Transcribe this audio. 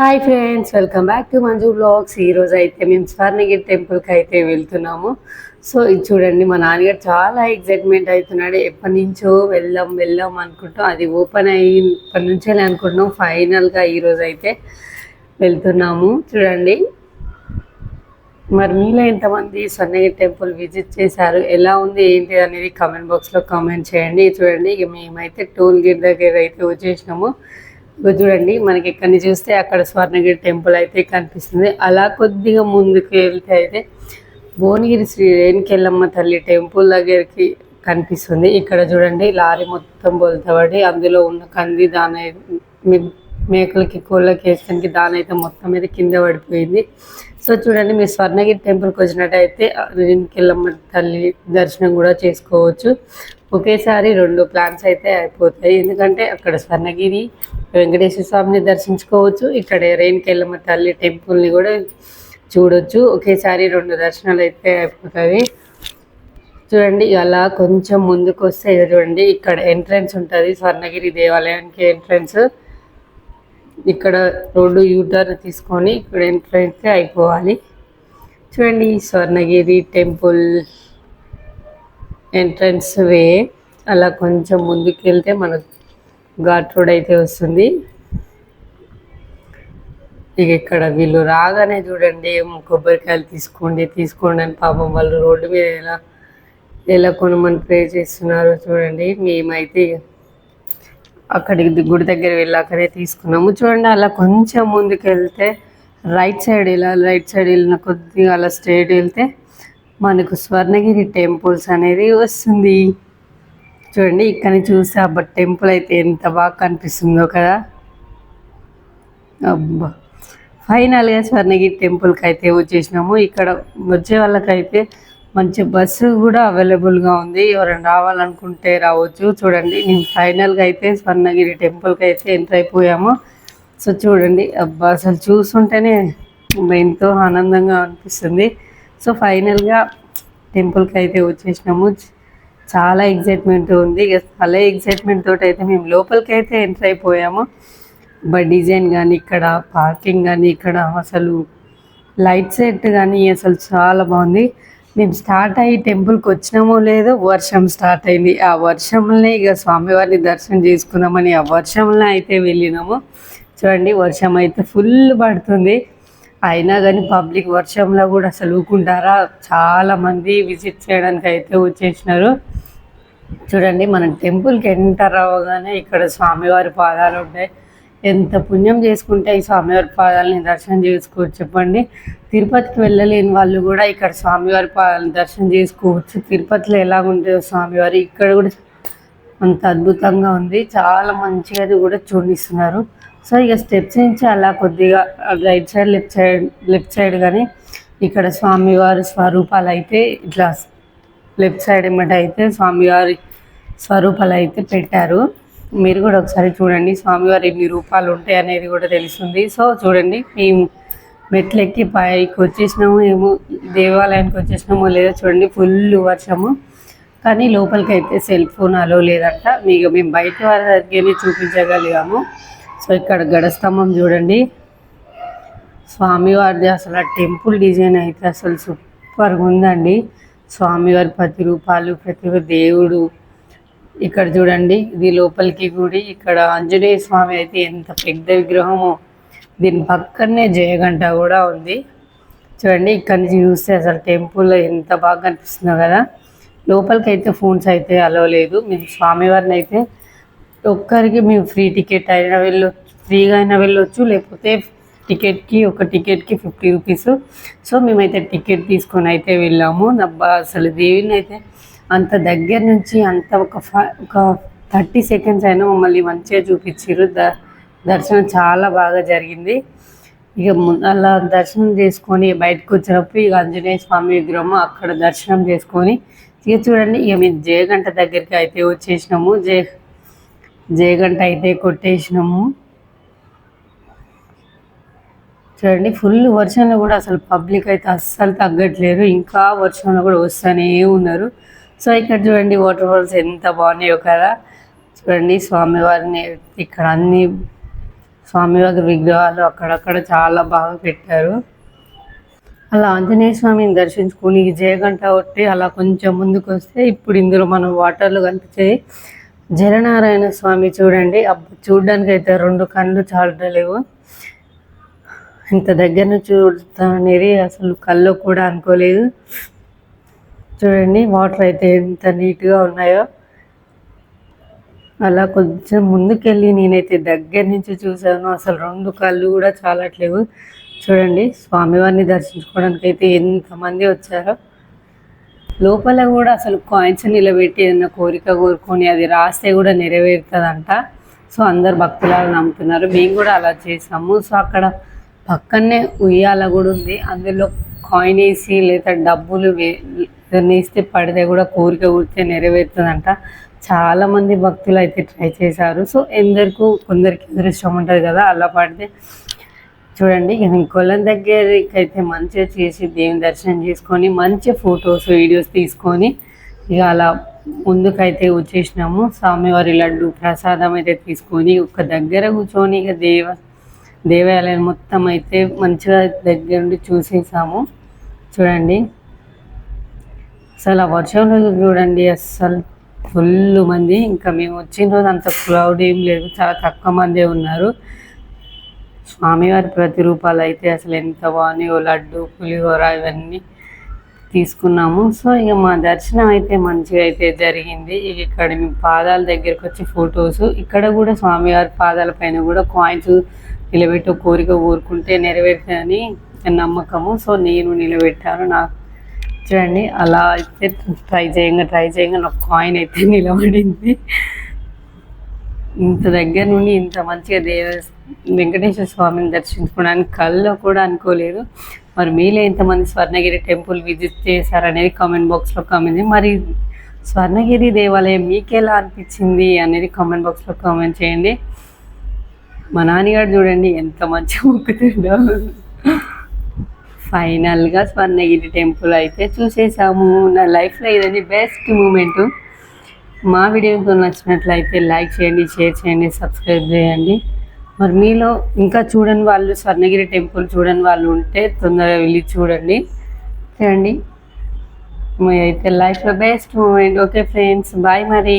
Hi friends welcome back to Manju vlogs. ఈరోజు అయితే మేము స్వర్ణగిరి టెంపుల్కి అయితే వెళ్తున్నాము. సో ఇది చూడండి మా నాన్నగారు చాలా ఎగ్జైట్మెంట్ అవుతున్నాడు. ఎప్పటి నుంచో వెళ్దాం వెళ్దాం అనుకుంటాం. అది ఓపెన్ అయినప్పటి నుంచే అనుకుంటున్నాం. ఫైనల్గా ఈరోజు అయితే వెళ్తున్నాము. చూడండి. మరి మీలో ఎంతమంది స్వర్ణగిరి టెంపుల్ విజిట్ చేశారు? ఎలా ఉంది ఏంటి అనేది కామెంట్ బాక్స్లో కామెంట్ చేయండి. చూడండి ఇక మేమైతే టోల్ గేట్ దగ్గర అయితే వచ్చేసినాము. చూడండి మనకి ఎక్కడిని చూస్తే అక్కడ స్వర్ణగిరి టెంపుల్ అయితే కనిపిస్తుంది. అలా కొద్దిగా ముందుకు వెళ్తే అయితే భువనగిరి శ్రీ రేణుకెళ్ళమ్మ తల్లి టెంపుల్ దగ్గరికి కనిపిస్తుంది. ఇక్కడ చూడండి లారీ మొత్తం బొలతబడి అందులో ఉన్న కంది దాన మేకలకి కోళ్ళకి వేసడానికి దాని అయితే మొత్తం మీద కింద పడిపోయింది. సో చూడండి మీరు స్వర్ణగిరి టెంపుల్కి వచ్చినట్టయితే రేణుకెళ్ళమ్మ తల్లి దర్శనం కూడా చేసుకోవచ్చు. ఒకేసారి రెండు ప్లాన్స్ అయితే అయిపోతాయి. ఎందుకంటే అక్కడ స్వర్ణగిరి వెంకటేశ్వర స్వామిని దర్శించుకోవచ్చు. ఇక్కడ రేణుకెళ్ళమ్మ తల్లి టెంపుల్ని కూడా చూడొచ్చు. ఒకేసారి రెండు దర్శనాలు అయితే అయిపోతుంది చూడండి అలా కొంచెం ముందుకు వస్తే చూడండి ఇక్కడ ఎంట్రన్స్ ఉంటుంది. స్వర్ణగిరి దేవాలయానికి ఎంట్రన్స్ ఇక్కడ రోడ్డు యూటర్న్ తీసుకొని ఇక్కడ ఎంట్రన్స్ అయిపోవాలి. చూడండి స్వర్ణగిరి టెంపుల్. ఎంట్రన్స్ వే. అలా కొంచెం ముందుకు వెళ్తే మనకు ఘాట్ రోడ్ అయితే వస్తుంది. ఇక ఇక్కడ వీళ్ళు రాగానే చూడండి కొబ్బరికాయలు తీసుకోండి తీసుకోండి అని పాపం వాళ్ళు రోడ్డు మీద ఎలా ఎలా కొనమని ప్రే చేస్తున్నారు చూడండి. మేమైతే అక్కడికి గుడి దగ్గర వెళ్ళాకనే తీసుకున్నాము. చూడండి అలా కొంచెం ముందుకు వెళ్తే రైట్ సైడ్ ఇలా రైట్ సైడ్ వెళ్ళిన కొద్దిగా అలా స్ట్రేట్ వెళ్తే మనకు స్వర్ణగిరి టెంపుల్స్ అనేది వస్తుంది. చూడండి ఇక్కడ చూస్తే అబ్బా టెంపుల్ అయితే ఎంత బాగా కనిపిస్తుందో కదా. అబ్బా! ఫైనల్గా స్వర్ణగిరి టెంపుల్కి అయితే వచ్చేసినాము. ఇక్కడ వచ్చే వాళ్ళకైతే మంచి బస్సు కూడా అవైలబుల్గా ఉంది. ఎవరైనా రావాలనుకుంటే రావచ్చు. చూడండి నేను ఫైనల్గా అయితే స్వర్ణగిరి టెంపుల్కి అయితే ఎంటర్ అయిపోయాము. సో చూడండి అబ్బా! అసలు చూస్తుంటేనే ఎంతో ఆనందంగా అనిపిస్తుంది. సో ఫైనల్గా టెంపుల్కి అయితే వచ్చేసినాము. చాలా ఎగ్జైట్మెంట్ ఉంది. ఇక చాలా ఎగ్జైట్మెంట్ తోటి అయితే మేము లోపలికి అయితే ఎంటర్ అయిపోయాము. బట్ డిజైన్ కానీ ఇక్కడ పార్కింగ్ కానీ ఇక్కడ అసలు లైట్ సెట్ కానీ అసలు చాలా బాగుంది. మేము స్టార్ట్ అయ్యి టెంపుల్కి వచ్చినామో లేదో వర్షం స్టార్ట్ అయింది. ఆ వర్షంలోనే ఇక స్వామివారిని దర్శనం చేసుకుందామని ఆ వర్షంలో అయితే వెళ్ళినాము. చూడండి వర్షం అయితే ఫుల్ పడుతుంది. అయినా కానీ పబ్లిక్ వర్షంలో కూడా అసలు ఊకుంటారా చాలామంది విజిట్ చేయడానికి అయితే వచ్చేసినారు. చూడండి మనం టెంపుల్కి ఎంటర్ అవ్వగానే ఇక్కడ స్వామివారి పాదాలు ఉంటాయి. ఎంత పుణ్యం చేసుకుంటే ఈ స్వామివారి పాదాలని దర్శనం చేసుకోవచ్చు చెప్పండి. తిరుపతికి వెళ్ళలేని వాళ్ళు కూడా ఇక్కడ స్వామివారి పాదాలను దర్శనం చేసుకోవచ్చు. తిరుపతిలో ఎలా ఉంటుందో స్వామివారి ఇక్కడ కూడా అంత అద్భుతంగా ఉంది. చాలా మంచిగా కూడా చూడిస్తున్నారు సో ఇక స్టెప్స్ నుంచి అలా కొద్దిగా right side left side left side కానీ ఇక్కడ స్వామివారి స్వరూపాలు అయితే ఇట్లా లెఫ్ట్ సైడ్ ఏమిటి అయితే స్వామివారి స్వరూపాలు అయితే పెట్టారు. మీరు కూడా ఒకసారి చూడండి స్వామివారి ఎన్ని రూపాలు ఉంటాయి అనేది కూడా తెలుస్తుంది. సో చూడండి మేము మెట్లెక్కి పైకి వచ్చేసినాము ఏమో దేవాలయానికి వచ్చేసినామో లేదో చూడండి ఫుల్ వర్షము. కానీ లోపలికి అయితే సెల్ ఫోన్ అలో లేదంట. మీకు మేము బయట వారి దగ్గరనే చూపించగలిగాము. సో ఇక్కడ గడస్తంభం చూడండి. స్వామివారిది అసలు ఆ టెంపుల్ డిజైన్ అయితే అసలు సూపర్గా ఉందండి. స్వామివారి ప్రతి రూపాలు ప్రతి దేవుడు ఇక్కడ చూడండి. ఇది లోపలికి గుడి ఇక్కడ ఆంజనేయ స్వామి అయితే ఎంత పెద్ద విగ్రహమో దీని పక్కనే జయగంట కూడా ఉంది. చూడండి ఇక్కడ నుంచి చూస్తే అసలు టెంపుల్ ఎంత బాగా కనిపిస్తుందో కదా. లోపలికి అయితే ఫోన్స్ అయితే అలవలేదు మేము స్వామివారిని అయితే ఒక్కరికి మేము ఫ్రీ టికెట్ అయినా వెళ్ళొచ్చు ఫ్రీగా అయినా వెళ్ళొచ్చు లేకపోతే టికెట్కి ఒక టికెట్కి ఫిఫ్టీ రూపీస్. సో మేమైతే టికెట్ తీసుకొని అయితే వెళ్ళాము. నబ్బా అసలు దేవిని అయితే అంత దగ్గర నుంచి అంత ఒక ఒక థర్టీ సెకండ్స్ అయినా మమ్మల్ని మంచిగా చూపించారు ద దర్శనం చాలా బాగా జరిగింది. ఇక అలా దర్శనం చేసుకొని బయటకు వచ్చినప్పుడు ఇక ఆంజనేయ స్వామి విగ్రహము అక్కడ దర్శనం చేసుకొని ఇక చూడండి ఇక మేము జయగంట దగ్గరికి అయితే వచ్చేసినాము. జయ జయగంట అయితే కొట్టేసినాము. చూడండి ఫుల్ వర్షంలో కూడా అసలు పబ్లిక్ అయితే అస్సలు తగ్గట్లేరు ఇంకా వర్షంలో కూడా వస్తూనే ఉన్నారు. సో ఇక్కడ చూడండి వాటర్ ఫాల్స్ ఎంత బాగున్నాయో కదా. చూడండి స్వామివారిని ఇక్కడ అన్ని స్వామివారి విగ్రహాలు అక్కడక్కడ చాలా బాగా పెట్టారు. అలా ఆంజనేయ స్వామిని దర్శించుకుని జయగంట కొట్టి అలా కొంచెం ముందుకు వస్తే ఇప్పుడు ఇందులో మనం వాటర్లో కనిపించాయి జననారాయణ స్వామి చూడండి. అబ్బ చూడడానికి అయితే రెండు కళ్ళు చాలలేవు ఇంత దగ్గర చూడతా అనేది అసలు కళ్ళు కూడా అనుకోలేదు. చూడండి వాటర్ అయితే ఎంత నీట్గా ఉన్నాయో. అలా కొంచెం ముందుకెళ్ళి నేనైతే దగ్గర నుంచి చూశాను. అసలు రెండు కళ్ళు కూడా చాలట్లేవు. చూడండి స్వామివారిని దర్శించుకోవడానికి అయితే ఎంతమంది వచ్చారో. లోపల కూడా అసలు కాయిన్స్ నిలబెట్టి ఏదైనా కోరిక కోరుకొని అది రాస్తే కూడా నెరవేరుతుందంట. సో అందరు భక్తులాగా నమ్ముతున్నారు. మేము కూడా అలా చేసాము. సో అక్కడ పక్కనే ఉయ్యాల కూడా ఉంది. అందులో కాయిన్ వేసి లేదా డబ్బులు వే వేస్తే పడితే కూడా కోరిక కూర్చే నెరవేరుతుందంట. చాలామంది భక్తులు అయితే ట్రై చేశారు. సో ఎందరికో కొందరికి అదృష్టం ఉంటుంది కదా అలా పడితే చూడండి ఇక కొలం దగ్గరికి అయితే మంచిగా చేసి దేవుని దర్శనం చేసుకొని మంచి ఫొటోస్ వీడియోస్ తీసుకొని ఇక అలా ముందుకైతే వచ్చేసినాము. స్వామివారి లడ్డు ప్రసాదం అయితే తీసుకొని ఒక దగ్గర కూర్చొని ఇక దేవ దేవాలయం మొత్తం అయితే మంచిగా దగ్గర నుండి చూసేసాము. చూడండి అసలు ఆ వర్షం రోజు చూడండి అస్సలు ఫుల్ మంది. ఇంకా మేము వచ్చిన రోజు అంత క్లౌడ్ ఏం లేదు చాలా తక్కువ మందే ఉన్నారు. స్వామివారి ప్రతిరూపాలు అయితే అసలు ఎంత బాగున్నాయో లడ్డు పులిహోర ఇవన్నీ తీసుకున్నాము. సో ఇక మా దర్శనం అయితే మంచిగా అయితే జరిగింది. ఇక ఇక్కడ మీ పాదాల దగ్గరకు వచ్చి ఫొటోస్. ఇక్కడ కూడా స్వామివారి పాదాల పైన కూడా కాయిన్స్ నిలబెట్టి కోరిక కోరుకుంటే నెరవేరుతుందని నమ్మకము. సో నేను నిలబెట్టాను. నాకు చూడండి అలా అయితే ట్రై చేయంగా ట్రై చేయంగా నాకు కాయిన్ అయితే నిలబడింది. ఇంత దగ్గర నుండి ఇంత మంచిగా దేవ వెంకటేశ్వర స్వామిని దర్శించుకోవడానికి కళ్ళు కూడా అనుకోలేదు. మరి మీలో ఎంతమంది స్వర్ణగిరి టెంపుల్ విజిట్ చేశారనేది కామెంట్ బాక్స్లో కామెంట్ మరి స్వర్ణగిరి దేవాలయం మీకెలా అనిపించింది అనేది కామెంట్ బాక్స్లో కామెంట్ చేయండి. మా నాన్నగారు చూడండి ఎంత మంచిగా మొక్కుతుండో ఫైనల్గా స్వర్ణగిరి టెంపుల్ అయితే చూసేసాము. నా లైఫ్లో ఇదండి బెస్ట్ మూమెంటు. మా వీడియోతో నచ్చినట్లయితే లైక్ చేయండి షేర్ చేయండి సబ్స్క్రైబ్ చేయండి. మరి మీలో ఇంకా చూడని వాళ్ళు స్వర్ణగిరి టెంపుల్ చూడని వాళ్ళు ఉంటే తొందరగా వెళ్ళి చూడండి. చూడండి అయితే లైఫ్లో best moment okay friends bye మరి